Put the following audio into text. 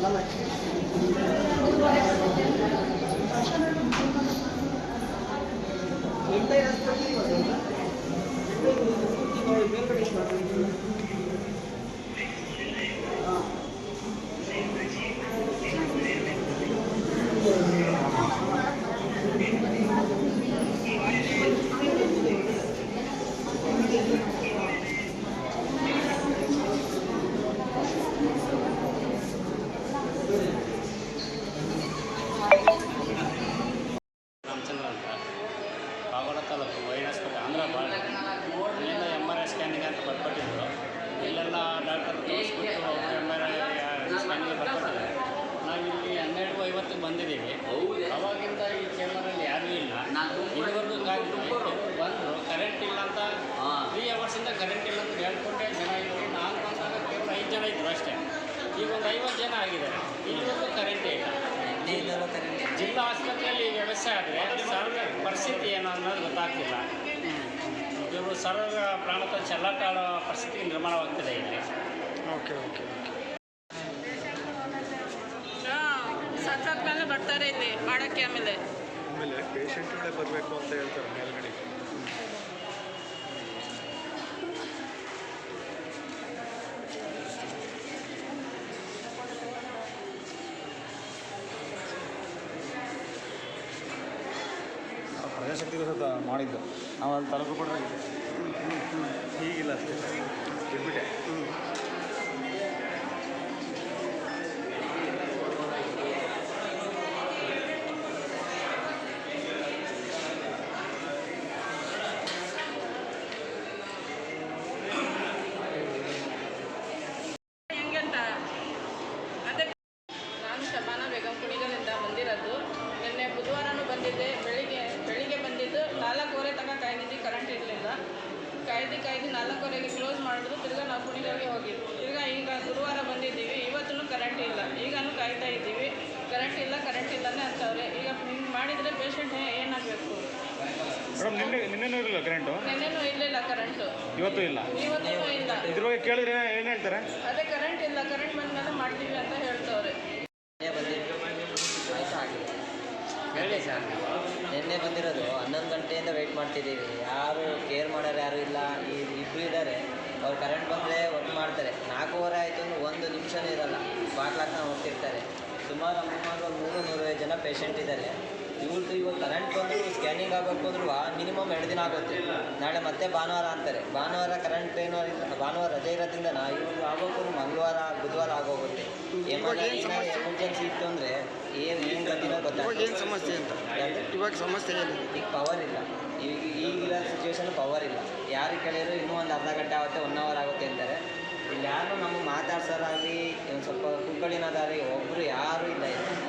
ರಾಮಚಂದ್ರ ಬರ್ತಾರೆ ನಾವು ಇಲ್ಲಿ ಹನ್ನೆರಡು ಐವತ್ತಿಗೆ ಬಂದಿದ್ದೀವಿ ಅವಾಗಿಂದ ಈ ಚೇಂಬರಲ್ಲಿ ಯಾರೂ ಇಲ್ಲ ಇದುವರೆಗೂ ಕಾಯ್ದು ಬಂದರು ಕರೆಂಟ್ ಇಲ್ಲ ಅಂತ ತ್ರೀ ಅವರ್ಸಿಂದ ಕರೆಂಟ್ ಇಲ್ಲ ಅಂತ ಹೇಳ್ಕೊಂಡೆ ಜನ ಇದ್ದೀವಿ ನಾನು ಬಂದಾಗ ಕೇವಲ ಐದು ಜನ ಇದ್ರು ಅಷ್ಟೇ ಈಗ ಒಂದು ಐವತ್ತು ಜನ ಆಗಿದ್ದಾರೆ ಇಲ್ಲಿವರೆಗೂ ಕರೆಂಟೇ ಇಲ್ಲ ಜಿಲ್ಲಾ ಆಸ್ಪತ್ರೆಯಲ್ಲಿ ವ್ಯವಸ್ಥೆ ಆದರೆ ಸಾರ್ವಜನಿಕ ಪರಿಸ್ಥಿತಿ ಏನು ಅನ್ನೋದು ಗೊತ್ತಾಗ್ತಿಲ್ಲ. ಇವರು ಸರ್ವ ಪ್ರಾಣದ ಚೆಲ್ಲಾಟಾಡೋ ಪರಿಸ್ಥಿತಿ ನಿರ್ಮಾಣವಾಗ್ತಿದೆ ಇಲ್ಲಿ. Okay okay okay. ಸತ್ತಾದ್ಮೇಲೆ ಬರ್ತಾರೆ ಇಲ್ಲಿ ಮಾಡೋಕ್ಕೆ ಆಮೇಲೆ. ಆಮೇಲೆ ಪೇಷಂಟ್ಗಳೇ ಬರಬೇಕು ಅಂತ ಹೇಳ್ತಾರೆ ಮೇಲ್ಗಡೆ. ಪ್ರಜಾಶಕ್ತಿಗೋಸ್ಕರ ಮಾಡಿದ್ದು. ನಾವು ಅಲ್ಲಿ ತಲುಪು ಕೂಡ ಈಗಿಲ್ಲ ಅಷ್ಟೇ. ಬಿಟ್ಬಿಟ್ಟೆ ಹೆಂಗಂತ ಅದೇ ನಾನು ಶಬಾನ ಬೇಗಂ ಕುಣಿಗಲಿಂದ ಬಂದಿರೋದು ನಿನ್ನೆ ಬುಧವಾರನೂ ಬಂದಿದ್ದೆ ಬೆಳಿಗ್ಗೆ ಬೆಳಿಗ್ಗೆ ಬಂದಿದ್ದು ನಾಲ್ಕೂವರೆ ತನಕ ಕಾಯ್ದಿದ್ದು ಕರೆಂಟ್ ಇರಲಿಲ್ಲ ಕಾಯ್ದು ಕಾಯ್ದು ನಾಲ್ಕೂವರೆಗೆ ಕ್ಲೋಸ್ ಮಾಡಿದ್ರು ತಿರ್ಗಾ ನಾವು ಕುಣಿಗಲ್ಗೆ ಹೋಗಿದ್ವಿ ತಿರ್ಗಾ ಈಗ ಗುರುವಾರ ಬಂದಿದ್ದೀವಿ ಇವತ್ತೂ ಕರೆಂಟ್ ಇಲ್ಲ. ಈಗಲೂ ಕಾಯ್ತಾ ಇದ್ದೀವಿ. ಕರೆಂಟ್ ಇಲ್ಲ ಕರೆಂಟ್ ಇಲ್ಲನೇ ಅಂತವ್ರೆ. ಈಗ ಹಿಂಗೆ ಮಾಡಿದರೆ ಪೇಷಂಟ್ ಏನಾಗಬೇಕು? ನಿನ್ನೆನೂ ಇರಲಿಲ್ಲ ಕರೆಂಟು ನಿನ್ನೆನೂ ಇರಲಿಲ್ಲ ಕರೆಂಟು ಇವತ್ತು ಇಲ್ಲ? ಇವತ್ತೂ ಇಲ್ಲ. ಇದ್ರ ಬಗ್ಗೆ ಕೇಳಿದ್ರೆ ಏನು ಹೇಳ್ತಾರೆ? ಅದೇ ಕರೆಂಟ್ ಇಲ್ಲ ಕರೆಂಟ್ ಬಂದ್ಮೇಲೆ ಮಾಡ್ತೀವಿ ಅಂತ ಹೇಳ್ತವ್ರೆ. ಹೇಳಿ ಸರ್. ನಿನ್ನೆ ಬಂದಿರೋದು ಹನ್ನೊಂದು ಗಂಟೆಯಿಂದ ವೆಯ್ಟ್ ಮಾಡ್ತಿದ್ದೀವಿ. ಯಾರು ಕೇರ್ ಮಾಡೋರು ಯಾರು ಇಲ್ಲ. ಈ ಇಬ್ಬರು ಇದ್ದಾರೆ. ಅವ್ರು ಕರೆಂಟ್ ಬಂದರೆ ವರ್ಕ್ ಮಾಡ್ತಾರೆ. ನಾಲ್ಕೂವರೆ ಆಯಿತು ಅಂದ್ರೆ ಒಂದು ನಿಮಿಷನೂ ಇರಲ್ಲ. ಬಾಟ್ಲಾಕ್ನ ಹೋಗ್ತಿರ್ತಾರೆ. ಸುಮಾರು ಅಮ್ಮರು ನೂರು ನೂರೈವತ್ತು ಜನ ಪೇಷಂಟ್ ಇದ್ದಾರೆ. ಇವ್ರದ್ದು ಇವಾಗ ಕರೆಂಟ್ ಬಂದು ಸ್ಕ್ಯಾನಿಂಗ್ ಆಗಬೇಕು ಅಂದ್ರೂ ಮಿನಿಮಮ್ ಎರಡು ದಿನ ಆಗುತ್ತೆ. ನಾಳೆ ಮತ್ತೆ ಭಾನುವಾರ ಅಂತಾರೆ. ಭಾನುವಾರ ಕರೆಂಟ್ ಏನೋ ಭಾನುವಾರ ರಜೆ ಇರೋದ್ರಿಂದ ಇವ್ರು ಆಗೋಕ್ಕೂ ಮಂಗಳವಾರ ಬುಧವಾರ ಆಗೋಗುತ್ತೆ. ಎಮರ್ಜೆನ್ಸಿ ಇತ್ತು ಅಂದರೆ ಏನು ಏನು ಗತಿನೋ ಇವಾಗ ಏನು ಸಮಸ್ಯೆ ಅಂತ? ಇವಾಗ ಸಮಸ್ಯೆ ಏನಿದೆ? ಈಗ ಪವರ್ ಇಲ್ಲ. ಈಗ ಈಗಿರೋ ಸಿಚುವೇಶನ್ ಪವರ್ ಇಲ್ಲ. ಯಾರು ಕೇಳಿದ್ರು ಇನ್ನೂ ಒಂದು ಅರ್ಧ ಗಂಟೆ ಆಗುತ್ತೆ ಒನ್ ಅವರ್ ಆಗುತ್ತೆ ಅಂತಾರೆ. ಇಲ್ಲಿ ಯಾರು ನಮಗೆ ಮಾತಾಡ್ಸೋರಾಗಲಿ ಒಂದು ಸ್ವಲ್ಪ ಕುಕ್ಕಳಿನೋದಾಗಲಿ ಒಬ್ಬರು ಯಾರೂ ಇಲ್ಲ ಇಲ್ಲಿ.